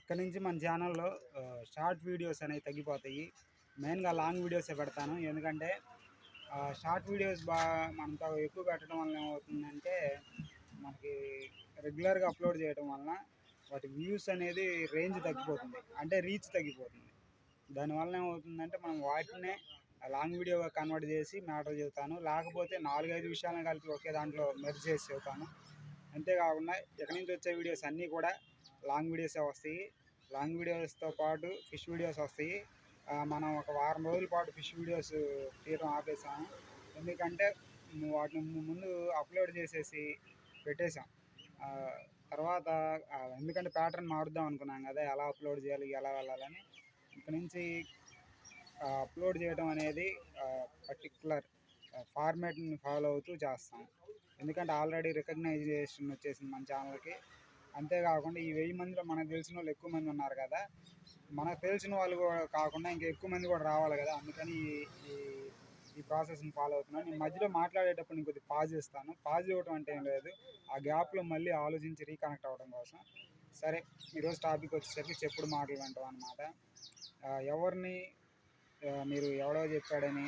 ఇక్కడ నుంచి మన ఛానల్లో షార్ట్ వీడియోస్ అనేవి తగ్గిపోతాయి. మెయిన్గా లాంగ్ వీడియోసే పెడతాను. ఎందుకంటే షార్ట్ వీడియోస్ బాగా మనతో ఎక్కువ పెట్టడం వల్ల ఏమవుతుందంటే మనకి రెగ్యులర్గా అప్లోడ్ చేయడం వలన వాటి వ్యూస్ అనేది రేంజ్ తగ్గిపోతుంది. అంటే రీచ్ తగ్గిపోతుంది. దానివల్ల ఏమవుతుందంటే మనం వాటినే లాంగ్ వీడియోగా కన్వర్ట్ చేసి మ్యాటర్ చెబుతాను. లేకపోతే నాలుగైదు విషయాలను కలిపి ఒకే దాంట్లో మెర్జ్ చేసి చెబుతాను. అంతేకాకుండా ఎక్కడి నుంచి వచ్చే వీడియోస్ అన్నీ కూడా లాంగ్ వీడియోసే వస్తాయి. లాంగ్ వీడియోస్తో పాటు ఫిష్ వీడియోస్ వస్తాయి. మనం ఒక వారం రోజుల పాటు ఫిష్ వీడియోస్ తీయడం ఆపేసాము ఎందుకంటే వాటిని ముందు అప్లోడ్ చేసేసి పెట్టేశాం తర్వాత ఎందుకంటే ప్యాటర్న్ మారుద్దాం అనుకున్నాం కదా ఎలా అప్లోడ్ చేయాలి ఎలా వెళ్ళాలని. ఇక్కడి నుంచి అప్లోడ్ చేయడం అనేది పర్టికులర్ ఫార్మేట్ని ఫాలో అవుతూ చేస్తాం. ఎందుకంటే ఆల్రెడీ రికగ్నైజేషన్ వచ్చేసింది మన ఛానల్కి. అంతేకాకుండా ఈ వెయ్యి మందిలో మనకు తెలిసిన వాళ్ళు ఎక్కువ మంది ఉన్నారు కదా మనకు తెలిసిన వాళ్ళు కూడా కాకుండా ఇంకా ఎక్కువ మంది కూడా రావాలి కదా అందుకని ఈ- ఈ ప్రాసెస్ని ఫాలో అవుతున్నాను. నేను మధ్యలో మాట్లాడేటప్పుడు నేను కొద్దిగా పాజ్ చేస్తాను. పాజ్ ఇవ్వటం అంటే ఏం లేదు ఆ గ్యాప్లో మళ్ళీ ఆలోచించి రీకనెక్ట్ అవ్వడం కోసం. సరే ఈరోజు టాపిక్ వచ్చేసరికి చెప్పుడు మాటలు వింటాం అనమాట ఎవరిని మీరు ఎవడో చెప్పాడని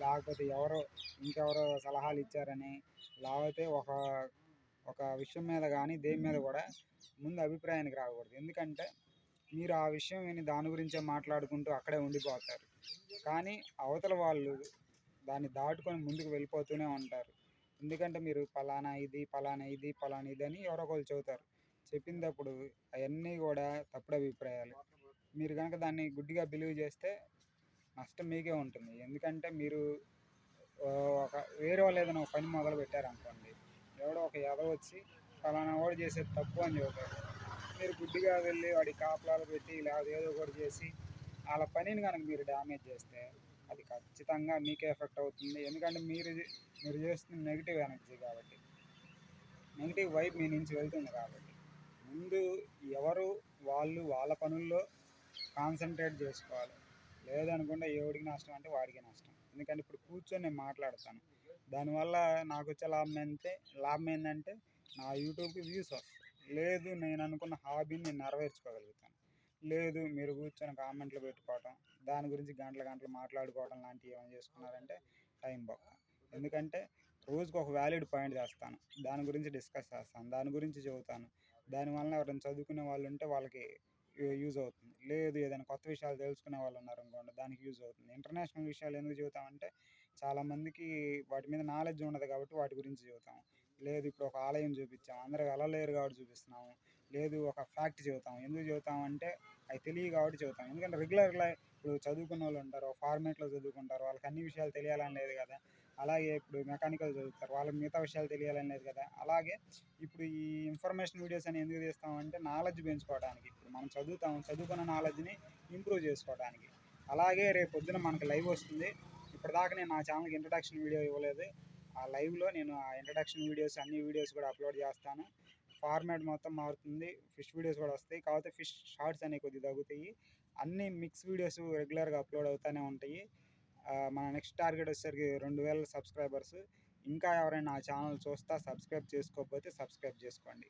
లేకపోతే ఎవరో ఇంకెవరో సలహాలు ఇచ్చారని లేకపోతే ఒక ఒక విషయం మీద కానీ దేని మీద కూడా ముందు అభిప్రాయానికి రాకూడదు. ఎందుకంటే మీరు ఆ విషయం విని దాని గురించే మాట్లాడుకుంటూ అక్కడే ఉండిపోతారు. కానీ అవతల వాళ్ళు దాన్ని దాటుకొని ముందుకు వెళ్ళిపోతూనే ఉంటారు. ఎందుకంటే మీరు పలానా ఇది పలానా ఇది పలానా ఇది అని ఎవరో ఒకరు చెబుతారు. చెప్పినప్పుడు అవన్నీ కూడా తప్పుడు అభిప్రాయాలు. మీరు కనుక దాన్ని గుడ్డిగా బిలీవ్ చేస్తే నష్టం మీకే ఉంటుంది. ఎందుకంటే మీరు ఒక వేరే వాళ్ళు ఏదైనా ఒక పని మొదలు పెట్టారనుకోండి ఎవడో ఒక ఎదవ వచ్చి ఫలానా వాడు చేసేది తప్పు అని చెబుతాడు మీరు గుడ్డిగా వెళ్ళి వాడి కాపలాలు పెట్టి లేదా ఏదో ఒకటి చేసి వాళ్ళ పనిని కనుక మీరు డ్యామేజ్ చేస్తే అది ఖచ్చితంగా మీకే ఎఫెక్ట్ అవుతుంది. ఎందుకంటే మీరు మీరు చేస్తున్న నెగిటివ్ ఎనర్జీ కాబట్టి. నెగిటివ్ వైబ్ మీ నుంచి వెళ్తుంది కాబట్టి. ముందు ఎవరు వాళ్ళు వాళ్ళ పనుల్లో కాన్సన్ట్రేట్ చేసుకోవాలి. లేదనుకుంటే ఎవడికి నష్టం అంటే వాడికి నష్టం. ఎందుకంటే ఇప్పుడు కూర్చొని నేను మాట్లాడతాను. దానివల్ల నాకు వచ్చే లాభం ఏంటంటే లాభం ఏంటంటే నా యూట్యూబ్కి వ్యూస్ వస్తాయి. లేదు నేను అనుకున్న హాబీని నేను నెరవేర్చుకోగలుగుతాను. లేదు మీరు కూర్చొని కామెంట్లు పెట్టుకోవటం దాని గురించి గంటల గంటలు మాట్లాడుకోవడం లాంటివి ఏమైనా చేసుకున్నారంటే టైం బొక్క ఎందుకంటే రోజుకు ఒక వ్యాలిడ్ పాయింట్ చేస్తాను. దాని గురించి డిస్కస్ చేస్తాను. దాని గురించి చెబుతాను. దానివల్ల ఎవరైనా చదువుకునే వాళ్ళు ఉంటే వాళ్ళకి యూజ్ అవుతుంది. లేదు ఏదైనా కొత్త విషయాలు తెలుసుకునే వాళ్ళు ఉన్నారు అనుకోండి దానికి యూజ్ అవుతుంది. ఇంటర్నేషనల్ విషయాలు ఎందుకు చెబుతామంటే చాలామందికి వాటి మీద నాలెడ్జ్ ఉండదు కాబట్టి వాటి గురించి చెబుతాం. లేదు ఇప్పుడు ఒక ఆలయం చూపించాం అందరికి అలలేరు కాబట్టి చూపిస్తున్నాము. లేదు ఒక ఫ్యాక్ట్ చెబుతాం. ఎందుకు చెబుతామంటే అంటే అవి తెలియ కాబట్టి చెబుతాం. ఎందుకంటే రెగ్యులర్గా ఇప్పుడు చదువుకున్న వాళ్ళు ఉంటారు ఫార్మేట్లో చదువుకుంటారు వాళ్ళకి అన్ని విషయాలు తెలియాలని లేదు కదా. అలాగే ఇప్పుడు మెకానికల్ చదువుతారు. వాళ్ళకి మిగతా విషయాలు తెలియాలనేది కదా. అలాగే ఇప్పుడు ఈ ఇన్ఫర్మేషన్ వీడియోస్ అని ఎందుకు తీస్తామంటే నాలెడ్జ్ పెంచుకోవడానికి. ఇప్పుడు మనం చదువుతాం చదువుకున్న నాలెడ్జ్ని ఇంప్రూవ్ చేసుకోవడానికి. అలాగే రేపు పొద్దున మనకి లైవ్ వస్తుంది. ఇప్పటిదాకా నేను నా ఛానల్కి ఇంట్రడక్షన్ వీడియో ఇవ్వలేదు. ఆ లైవ్లో నేను ఆ ఇంట్రడక్షన్ వీడియోస్ అన్ని వీడియోస్ కూడా అప్లోడ్ చేస్తాను. ఫార్మాట్ మొత్తం మారుతుంది. ఫిష్ వీడియోస్ కూడా వస్తాయి. కాకపోతే ఫిష్ షార్ట్స్ అనేవి కొద్దిగా తగ్గుతాయి. అన్ని మిక్స్ వీడియోస్ రెగ్యులర్గా అప్లోడ్ అవుతూనే ఉంటాయి. మన నెక్స్ట్ టార్గెట్ వచ్చేసరికి రెండు వేల సబ్స్క్రైబర్స్. ఇంకా ఎవరైనా నా ఛానల్ చూస్తా సబ్స్క్రైబ్ చేసుకోకపోతే సబ్స్క్రైబ్ చేసుకోండి.